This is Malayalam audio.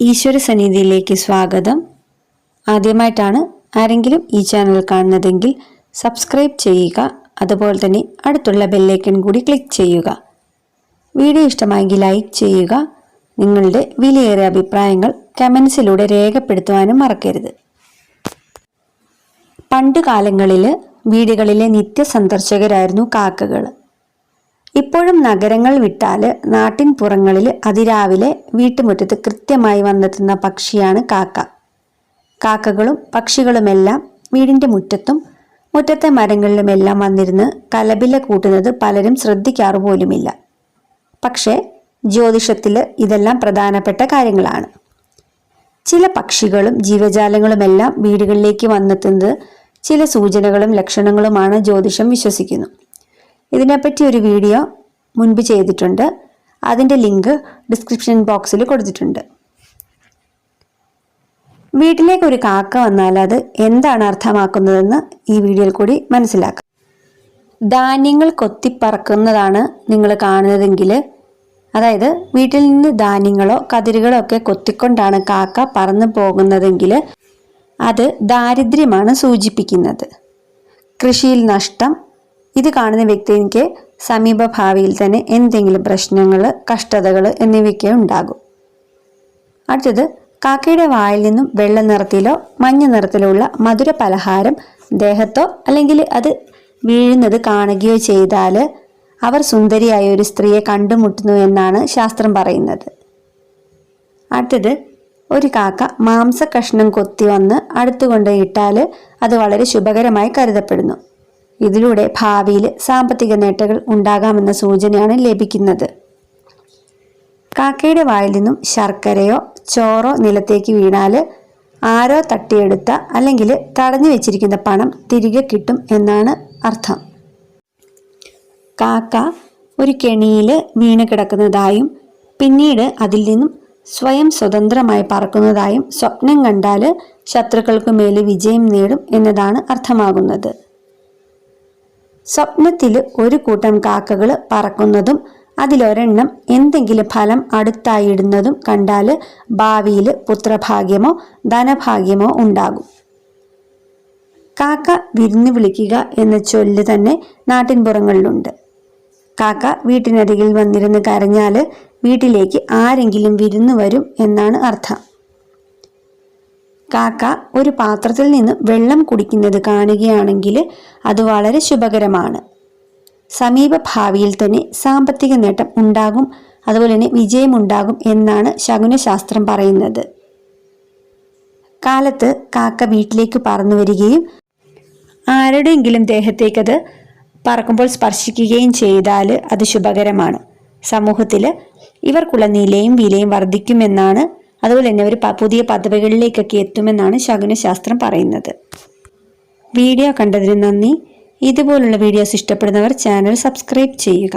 ഈശ്വര സന്നിധിയിലേക്ക് സ്വാഗതം. ആദ്യമായിട്ടാണ് ആരെങ്കിലും ഈ ചാനൽ കാണുന്നതെങ്കിൽ സബ്സ്ക്രൈബ് ചെയ്യുക അതുപോലെ തന്നെ അടുത്തുള്ള ബെല്ലൈക്കൺ കൂടി ക്ലിക്ക് ചെയ്യുക. വീഡിയോ ഇഷ്ടമായെങ്കിൽ ലൈക്ക് ചെയ്യുക നിങ്ങളുടെ വിലയേറിയ അഭിപ്രായങ്ങൾ കമൻസിലൂടെ രേഖപ്പെടുത്തുവാനും മറക്കരുത്. പണ്ട് കാലങ്ങളിൽ വീടുകളിലെ നിത്യസന്ദർശകരായിരുന്നു കാക്കകൾ ഇപ്പോഴും നഗരങ്ങൾ വിട്ടാൽ നാട്ടിൻ പുറങ്ങളിൽ അതിരാവിലെ വീട്ടുമുറ്റത്ത് കൃത്യമായി വന്നെത്തുന്ന പക്ഷിയാണ് കാക്ക. കാക്കകളും പക്ഷികളുമെല്ലാം വീടിന്റെ മുറ്റത്തും മുറ്റത്തെ മരങ്ങളിലുമെല്ലാം വന്നിരുന്ന് കലബില കൂട്ടുന്നത് പലരും ശ്രദ്ധിക്കാറുപോലുമില്ല പക്ഷേ ജ്യോതിഷത്തിൽ ഇതെല്ലാം പ്രധാനപ്പെട്ട കാര്യങ്ങളാണ്. ചില പക്ഷികളും ജീവജാലങ്ങളുമെല്ലാം വീടുകളിലേക്ക് വന്നെത്തുന്നത് ചില സൂചനകളും ലക്ഷണങ്ങളുമാണ് ജ്യോതിഷം വിശ്വസിക്കുന്നു. ഇതിനെപ്പറ്റി ഒരു വീഡിയോ മുൻപ് ചെയ്തിട്ടുണ്ട്. അതിന്റെ ലിങ്ക് ഡിസ്ക്രിപ്ഷൻ ബോക്സിൽ കൊടുത്തിട്ടുണ്ട്. വീട്ടിലേക്ക് ഒരു കാക്ക വന്നാൽ അത് എന്താണ് അർത്ഥമാക്കുന്നതെന്ന് ഈ വീഡിയോയിൽ കൂടി മനസ്സിലാക്കാം. ധാന്യങ്ങൾ കൊത്തിപ്പറക്കുന്നതാണ് നിങ്ങൾ കാണുന്നതെങ്കിൽ അതായത് വീട്ടിൽ നിന്ന് ധാന്യങ്ങളോ കതിരുകളോ ഒക്കെ കൊത്തിക്കൊണ്ടാണ് കാക്ക പറന്നു പോകുന്നതെങ്കിൽ അത് ദാരിദ്ര്യമാണ് സൂചിപ്പിക്കുന്നത്. കൃഷിയിൽ നഷ്ടം ഇത് കാണുന്ന വ്യക്തിക്ക് സമീപ ഭാവിയിൽ തന്നെ എന്തെങ്കിലും പ്രശ്നങ്ങൾ കഷ്ടതകൾ എന്നിവയൊക്കെ ഉണ്ടാകും. അടുത്തത് കാക്കയുടെ വായിൽ നിന്നും വെള്ള നിറത്തിലോ മഞ്ഞ നിറത്തിലുള്ള മധുര പലഹാരം ദേഹത്തോ അല്ലെങ്കിൽ അത് വീഴുന്നത് കാണുകയോ ചെയ്താൽ അവർ സുന്ദരിയായ ഒരു സ്ത്രീയെ കണ്ടുമുട്ടുന്നു എന്നാണ് ശാസ്ത്രം പറയുന്നത്. അടുത്തത് ഒരു കാക്ക മാംസ കഷ്ണം കൊത്തി വന്ന് അടുത്തുകൊണ്ട് ഇട്ടാൽ അത് വളരെ ശുഭകരമായി കരുതപ്പെടുന്നു. ഇതിലൂടെ ഭാവിയിൽ സാമ്പത്തിക നേട്ടങ്ങൾ ഉണ്ടാകാമെന്ന സൂചനയാണ് ലഭിക്കുന്നത്. കാക്കയുടെ വായിൽ നിന്നും ശർക്കരയോ ചോറോ നിലത്തേക്ക് വീണാൽ ആരോ തട്ടിയെടുത്ത അല്ലെങ്കിൽ തടഞ്ഞു വെച്ചിരിക്കുന്ന പണം തിരികെ കിട്ടും എന്നാണ് അർത്ഥം. കാക്ക ഒരു കെണിയിൽ വീണ് കിടക്കുന്നതായും പിന്നീട് അതിൽ നിന്നും സ്വയം സ്വതന്ത്രമായി പറക്കുന്നതായും സ്വപ്നം കണ്ടാൽ ശത്രുക്കൾക്ക് മേൽ വിജയം നേടും എന്നതാണ് അർത്ഥമാകുന്നത്. സ്വപ്നത്തിൽ ഒരു കൂട്ടം കാക്കകൾ പറക്കുന്നതും അതിലൊരെണ്ണം എന്തെങ്കിലും ഫലം അടുത്തായിടുന്നതും കണ്ടാൽ ഭാവിയിൽ പുത്രഭാഗ്യമോ ധനഭാഗ്യമോ ഉണ്ടാകും. കാക്ക വിരുന്ന് വിളിക്കുക എന്ന ചൊല്ല് തന്നെ നാട്ടിൻപുറങ്ങളിലുണ്ട്. കാക്ക വീട്ടിനരികിൽ വന്നിരുന്ന് കരഞ്ഞാൽ വീട്ടിലേക്ക് ആരെങ്കിലും വിരുന്ന് വരും എന്നാണ് അർത്ഥം. കാക്ക ഒരു പാത്രത്തിൽ നിന്ന് വെള്ളം കുടിക്കുന്നത് കാണുകയാണെങ്കിൽ അത് വളരെ ശുഭകരമാണ്. സമീപ ഭാവിയിൽ തന്നെ സാമ്പത്തിക നേട്ടം ഉണ്ടാകും അതുപോലെ തന്നെ വിജയമുണ്ടാകും എന്നാണ് ശകുനശാസ്ത്രം പറയുന്നത്. കാലത്ത് കാക്ക വീട്ടിലേക്ക് പറന്നു വരികയും ആരുടെയെങ്കിലും ദേഹത്തേക്കത് പറക്കുമ്പോൾ സ്പർശിക്കുകയും ചെയ്താൽ അത് ശുഭകരമാണ്. സമൂഹത്തിൽ ഇവർക്കുള്ള നിലയും വിലയും വർദ്ധിക്കുമെന്നാണ് അതുപോലെ തന്നെ അവർ പുതിയ പദവികളിലേക്കൊക്കെ എത്തുമെന്നാണ് ശകുനശാസ്ത്രം പറയുന്നത്. വീഡിയോ കണ്ടതിന് നന്ദി. ഇതുപോലുള്ള വീഡിയോസ് ഇഷ്ടപ്പെടുന്നവർ ചാനൽ സബ്സ്ക്രൈബ് ചെയ്യുക.